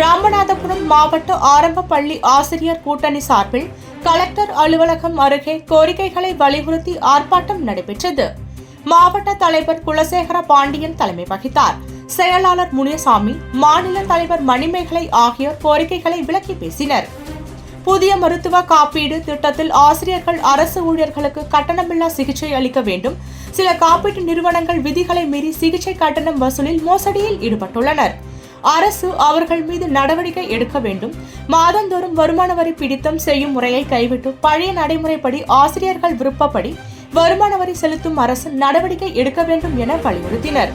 ராமநாதபுரம் மாவட்ட ஆரம்ப பள்ளி ஆசிரியர் கூட்டணி சார்பில் கலெக்டர் அலுவலகம் அருகே கோரிக்கைகளை வலியுறுத்தி ஆர்ப்பாட்டம் நடைபெற்றது. மாவட்ட தலைவர் குலசேகர பாண்டியன் தலைமை வகித்தார். செயலாளர் முனியசாமி மாநில தலைவர் மணிமேகலை ஆகியோர் கோரிக்கைகளை விளக்கி பேசினர். புதிய மருத்துவ காப்பீடு திட்டத்தில் ஆசிரியர்கள் அரசு ஊழியர்களுக்கு கட்டணமில்லா சிகிச்சை அளிக்க வேண்டும். சில காப்பீட்டு நிறுவனங்கள் விதிகளை மீறி சிகிச்சை கட்டணம் வசூலில் மோசடியில் ஈடுபட்டுள்ளனர். அரசு அவர்கள் மீது நடவடிக்கை எடுக்க வேண்டும். மாதந்தோறும் வருமான வரி பிடித்தம் செய்யும் முறையை கைவிட்டு பழைய நடைமுறைப்படி ஆசிரியர்கள் விருப்பப்படி வருமான வரி செலுத்தும் அரசு நடவடிக்கை எடுக்க வேண்டும் என வலியுறுத்தினர்.